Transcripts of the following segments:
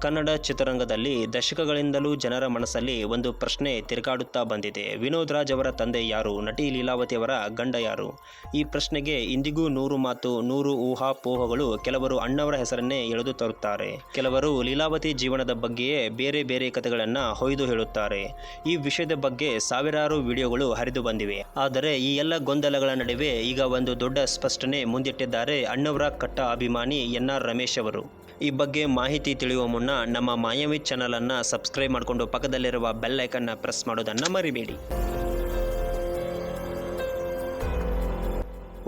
ಕನ್ನಡ ಚಿತ್ರರಂಗದಲ್ಲಿ ದಶಕಗಳಿಂದಲೂ ಜನರ ಮನಸ್ಸಲ್ಲಿ ಒಂದು ಪ್ರಶ್ನೆ ತಿರುಗಾಡುತ್ತಾ ಬಂದಿದೆ. ವಿನೋದ್ ರಾಜ್ ಅವರ ತಂದೆ ಯಾರು? ನಟಿ ಲೀಲಾವತಿ ಅವರ ಗಂಡ ಯಾರು? ಈ ಪ್ರಶ್ನೆಗೆ ಇಂದಿಗೂ ನೂರು ಮಾತು, ನೂರು ಊಹಾಪೋಹಗಳು ಕೆಲವರು ಅಣ್ಣವರ ಹೆಸರನ್ನೇ ಎಳೆದು ತರುತ್ತಾರೆ. ಕೆಲವರು ಲೀಲಾವತಿ ಜೀವನದ ಬಗ್ಗೆಯೇ ಬೇರೆ ಬೇರೆ ಕಥೆಗಳನ್ನು ಹೊಯ್ದು ಹೇಳುತ್ತಾರೆ. ಈ ವಿಷಯದ ಬಗ್ಗೆ ಸಾವಿರಾರು ವಿಡಿಯೋಗಳು ಹರಿದು ಬಂದಿವೆ. ಆದರೆ ಈ ಎಲ್ಲ ಗೊಂದಲಗಳ ನಡುವೆ ಈಗ ಒಂದು ದೊಡ್ಡ ಸ್ಪಷ್ಟನೆ ಮುಂದಿಟ್ಟಿದ್ದಾರೆ ಅಣ್ಣವರ ಕಟ್ಟ ಅಭಿಮಾನಿ ಎನ್ ಆರ್ ರಮೇಶ್ ಅವರು. ಈ ಬಗ್ಗೆ ಮಾಹಿತಿ ತಿಳಿಯುವ ಮುನ್ನ ನಮ್ಮ ಮಾಯಾವಿ ಚಾನಲನ್ನು ಸಬ್ಸ್ಕ್ರೈಬ್ ಮಾಡಿಕೊಂಡು ಪಕ್ಕದಲ್ಲಿರುವ ಬೆಲ್ ಪ್ರೆಸ್ ಮಾಡೋದನ್ನು ಮರಿಬೇಡಿ.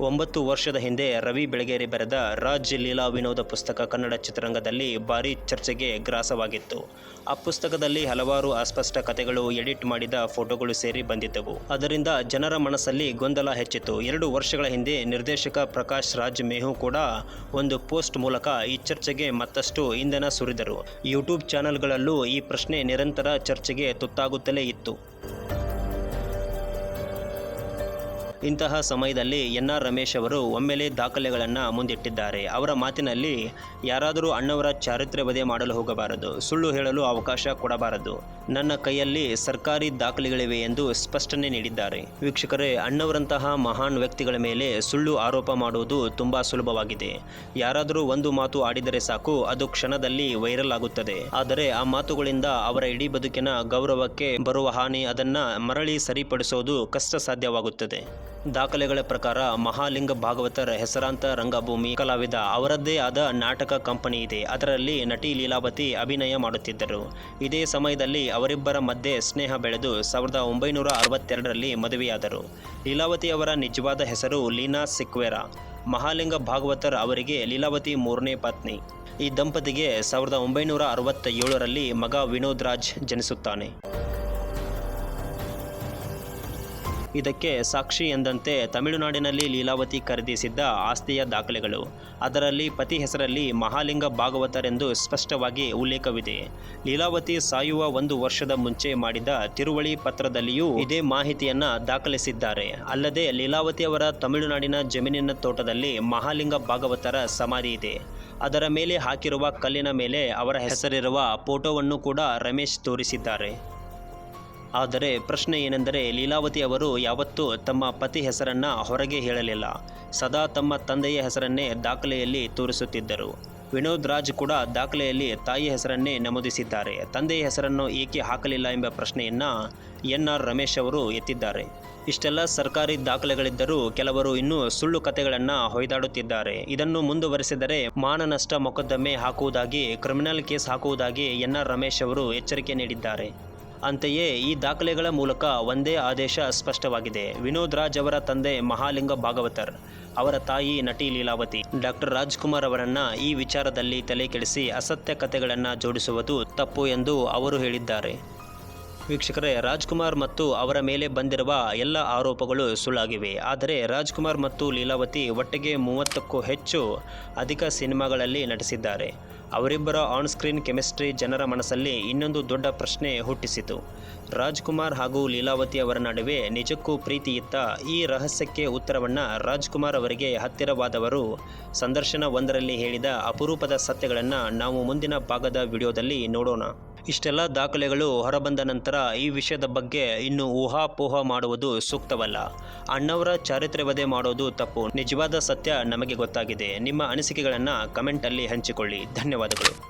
ಒಂಬತ್ತು ವರ್ಷದ ಹಿಂದೆ ರವಿ ಬೆಳಗೇರಿ ಬರೆದ ರಾಜ್ ಲೀಲಾ ವಿನೋದ ಪುಸ್ತಕ ಕನ್ನಡ ಚಿತ್ರರಂಗದಲ್ಲಿ ಭಾರೀ ಚರ್ಚೆಗೆ ಗ್ರಾಸವಾಗಿತ್ತು. ಆ ಪುಸ್ತಕದಲ್ಲಿ ಹಲವಾರು ಅಸ್ಪಷ್ಟ ಕಥೆಗಳು ಎಡಿಟ್ ಮಾಡಿದ ಫೋಟೋಗಳು ಸೇರಿ ಬಂದಿದ್ದವು. ಅದರಿಂದ ಜನರ ಮನಸ್ಸಲ್ಲಿ ಗೊಂದಲ ಹೆಚ್ಚಿತ್ತು. ಎರಡು ವರ್ಷಗಳ ಹಿಂದೆ ನಿರ್ದೇಶಕ ಪ್ರಕಾಶ್ ರಾಜ್ ಮೇಹು ಕೂಡ ಒಂದು ಪೋಸ್ಟ್ ಮೂಲಕ ಈ ಚರ್ಚೆಗೆ ಮತ್ತಷ್ಟು ಇಂಧನ ಸುರಿದರು. ಯೂಟ್ಯೂಬ್ ಚಾನೆಲ್ಗಳಲ್ಲೂ ಈ ಪ್ರಶ್ನೆ ನಿರಂತರ ಚರ್ಚೆಗೆ ತುತ್ತಾಗುತ್ತಲೇ ಇತ್ತು. ಇಂತಹ ಸಮಯದಲ್ಲಿ ಎನ್ ಆರ್ ರಮೇಶ್ ಅವರು ಒಮ್ಮೆಲೆ ದಾಖಲೆಗಳನ್ನು ಮುಂದಿಟ್ಟಿದ್ದಾರೆ. ಅವರ ಮಾತಿನಲ್ಲಿ, ಯಾರಾದರೂ ಅಣ್ಣವರ ಚಾರಿತ್ರ್ಯ ವಧೆ ಮಾಡಲು ಹೋಗಬಾರದು. ಸುಳ್ಳು ಹೇಳಲು ಅವಕಾಶ ಕೊಡಬಾರದು. ನನ್ನ ಕೈಯಲ್ಲಿ ಸರ್ಕಾರಿ ದಾಖಲೆಗಳಿವೆ ಎಂದು ಸ್ಪಷ್ಟನೆ ನೀಡಿದ್ದಾರೆ. ವೀಕ್ಷಕರೇ, ಅಣ್ಣವರಂತಹ ಮಹಾನ್ ವ್ಯಕ್ತಿಗಳ ಮೇಲೆ ಸುಳ್ಳು ಆರೋಪ ಮಾಡುವುದು ತುಂಬಾ ಸುಲಭವಾಗಿದೆ. ಯಾರಾದರೂ ಒಂದು ಮಾತು ಆಡಿದರೆ ಸಾಕು, ಅದು ಕ್ಷಣದಲ್ಲಿ ವೈರಲ್ ಆಗುತ್ತದೆ. ಆದರೆ ಆ ಮಾತುಗಳಿಂದ ಅವರ ಇಡೀ ಬದುಕಿನ ಗೌರವಕ್ಕೆ ಬರುವ ಹಾನಿ, ಅದನ್ನ ಮರಳಿ ಸರಿಪಡಿಸೋದು ಕಷ್ಟ ಸಾಧ್ಯವಾಗುತ್ತದೆ ದಾಖಲೆಗಳ ಪ್ರಕಾರ ಮಹಾಲಿಂಗ ಭಾಗವತರ ಹೆಸರಾಂತ ರಂಗಭೂಮಿ ಕಲಾವಿದ ಅವರದ್ದೇ ಆದ ನಾಟಕ ಕಂಪನಿ ಇದೆ. ಅದರಲ್ಲಿ ನಟಿ ಲೀಲಾವತಿ ಅಭಿನಯ ಮಾಡುತ್ತಿದ್ದರು. ಇದೇ ಸಮಯದಲ್ಲಿ ಅವರಿಬ್ಬರ ಮಧ್ಯೆ ಸ್ನೇಹ ಬೆಳೆದು ಸಾವಿರದ ಒಂಬೈನೂರ ಅರವತ್ತೆರಡರಲ್ಲಿ ಮದುವೆಯಾದರು. ಲೀಲಾವತಿ ಅವರ ನಿಜವಾದ ಹೆಸರು ಲೀನಾ ಸಿಕ್ವೆರಾ. ಮಹಾಲಿಂಗ ಭಾಗವತರ್ ಅವರಿಗೆ ಲೀಲಾವತಿ ಮೂರನೇ ಪತ್ನಿ. ಈ ದಂಪತಿಗೆ ಸಾವಿರದ ಒಂಬೈನೂರ ಅರವತ್ತ ಏಳರಲ್ಲಿ ಮಗ ವಿನೋದ್ ರಾಜ್ ಜನಿಸುತ್ತಾನೆ. ಇದಕ್ಕೆ ಸಾಕ್ಷಿ ಎಂದಂತೆ ತಮಿಳುನಾಡಿನಲ್ಲಿ ಲೀಲಾವತಿ ಖರೀದಿಸಿದ್ದ ಆಸ್ತಿಯ ದಾಖಲೆಗಳು. ಅದರಲ್ಲಿ ಪತಿ ಹೆಸರಲ್ಲಿ ಮಹಾಲಿಂಗ ಭಾಗವತರೆಂದು ಸ್ಪಷ್ಟವಾಗಿ ಉಲ್ಲೇಖವಿದೆ. ಲೀಲಾವತಿ ಸಾಯುವ ಒಂದು ವರ್ಷದ ಮುಂಚೆ ಮಾಡಿದ ತಿರುವಳಿ ಪತ್ರದಲ್ಲಿಯೂ ಇದೇ ಮಾಹಿತಿಯನ್ನ ದಾಖಲಿಸಿದ್ದಾರೆ. ಅಲ್ಲದೆ ಲೀಲಾವತಿ ಅವರ ತಮಿಳುನಾಡಿನ ಜಮೀನಿನ ತೋಟದಲ್ಲಿ ಮಹಾಲಿಂಗ ಭಾಗವತರ ಸಮಾಧಿ ಇದೆ. ಅದರ ಮೇಲೆ ಹಾಕಿರುವ ಕಲ್ಲಿನ ಮೇಲೆ ಅವರ ಹೆಸರಿರುವ ಫೋಟೋವನ್ನು ಕೂಡ ರಮೇಶ್ ತೋರಿಸಿದ್ದಾರೆ. ಆದರೆ ಪ್ರಶ್ನೆ ಏನೆಂದರೆ ಲೀಲಾವತಿ ಅವರು ಯಾವತ್ತೂ ತಮ್ಮ ಪತಿ ಹೆಸರನ್ನ ಹೊರಗೆ ಹೇಳಲಿಲ್ಲ. ಸದಾ ತಮ್ಮ ತಂದೆಯ ಹೆಸರನ್ನೇ ದಾಖಲೆಯಲ್ಲಿ ತೋರಿಸುತ್ತಿದ್ದರು. ವಿನೋದ್ ರಾಜ್ ಕೂಡ ದಾಖಲೆಯಲ್ಲಿ ತಾಯಿ ಹೆಸರನ್ನೇ ನಮೂದಿಸಿದ್ದಾರೆ. ತಂದೆಯ ಹೆಸರನ್ನು ಏಕೆ ಹಾಕಲಿಲ್ಲ ಎಂಬ ಪ್ರಶ್ನೆಯನ್ನ ಎನ್ ಆರ್ ರಮೇಶ್ ಅವರು ಎತ್ತಿದ್ದಾರೆ. ಇಷ್ಟೆಲ್ಲ ಸರ್ಕಾರಿ ದಾಖಲೆಗಳಿದ್ದರೂ ಕೆಲವರು ಇನ್ನೂ ಸುಳ್ಳು ಕಥೆಗಳನ್ನು ಹೊಯ್ದಾಡುತ್ತಿದ್ದಾರೆ. ಇದನ್ನು ಮುಂದುವರೆಸಿದರೆ ಮಾನನಷ್ಟ ಮೊಕದ್ದಮೆ ಹಾಕುವುದಾಗಿ, ಕ್ರಿಮಿನಲ್ ಕೇಸ್ ಹಾಕುವುದಾಗಿ ಎನ್ ಆರ್ ರಮೇಶ್ ಅವರು ಎಚ್ಚರಿಕೆ ನೀಡಿದ್ದಾರೆ. ಅಂತೆಯೇ ಈ ದಾಖಲೆಗಳ ಮೂಲಕ ಒಂದೇ ಆದೇಶ ಸ್ಪಷ್ಟವಾಗಿದೆ. ವಿನೋದ್ ರಾಜ್ ಅವರ ತಂದೆ ಮಹಾಲಿಂಗ ಭಾಗವತರ್ ಅವರ ತಾಯಿ ನಟಿ ಲೀಲಾವತಿ. ಡಾಕ್ಟರ್ ರಾಜ್ಕುಮಾರ್ ಅವರನ್ನ ಈ ವಿಚಾರದಲ್ಲಿ ತಲೆ ಕೆಡಿಸಿ ಅಸತ್ಯ ಕಥೆಗಳನ್ನು ಜೋಡಿಸುವುದು ತಪ್ಪು ಎಂದು ಅವರು ಹೇಳಿದ್ದಾರೆ. ವೀಕ್ಷಕರೇ, ರಾಜ್ಕುಮಾರ್ ಮತ್ತು ಅವರ ಮೇಲೆ ಬಂದಿರುವ ಎಲ್ಲ ಆರೋಪಗಳು ಸುಳ್ಳಾಗಿವೆ. ಆದರೆ ರಾಜ್ಕುಮಾರ್ ಮತ್ತು ಲೀಲಾವತಿ ಒಟ್ಟಿಗೆ ಮೂವತ್ತಕ್ಕೂ ಹೆಚ್ಚು ಅಧಿಕ ಸಿನಿಮಾಗಳಲ್ಲಿ ನಟಿಸಿದ್ದಾರೆ. ಅವರಿಬ್ಬರ ಆನ್ ಸ್ಕ್ರೀನ್ ಕೆಮಿಸ್ಟ್ರಿ ಜನರ ಮನಸ್ಸಲ್ಲಿ ಇನ್ನೊಂದು ದೊಡ್ಡ ಪ್ರಶ್ನೆ ಹುಟ್ಟಿಸಿತು. ರಾಜ್ಕುಮಾರ್ ಹಾಗೂ ಲೀಲಾವತಿ ಅವರ ನಡುವೆ ನಿಜಕ್ಕೂ ಪ್ರೀತಿ ಇತ್ತ ಈ ರಹಸ್ಯಕ್ಕೆ ಉತ್ತರವನ್ನು ರಾಜ್ಕುಮಾರ್ ಅವರಿಗೆ ಹತ್ತಿರವಾದವರು ಸಂದರ್ಶನ ಒಂದರಲ್ಲಿ ಹೇಳಿದ ಅಪರೂಪದ ಸತ್ಯಗಳನ್ನು ನಾವು ಮುಂದಿನ ಭಾಗದ ವಿಡಿಯೋದಲ್ಲಿ ನೋಡೋಣ. ಇಷ್ಟೆಲ್ಲ ದಾಖಲೆಗಳು ಹೊರಬಂದ ನಂತರ ಈ ವಿಷಯದ ಬಗ್ಗೆ ಇನ್ನು ಊಹಾಪೋಹ ಮಾಡುವುದು ಸೂಕ್ತವಲ್ಲ. ಅಣ್ಣವರ ಚಾರಿತ್ರ್ಯ ವಧೆ ಮಾಡೋದು ತಪ್ಪು. ನಿಜವಾದ ಸತ್ಯ ನಮಗೆ ಗೊತ್ತಾಗಿದೆ. ನಿಮ್ಮ ಅನಿಸಿಕೆಗಳನ್ನು ಕಮೆಂಟಲ್ಲಿ ಹಂಚಿಕೊಳ್ಳಿ. Guatecolor.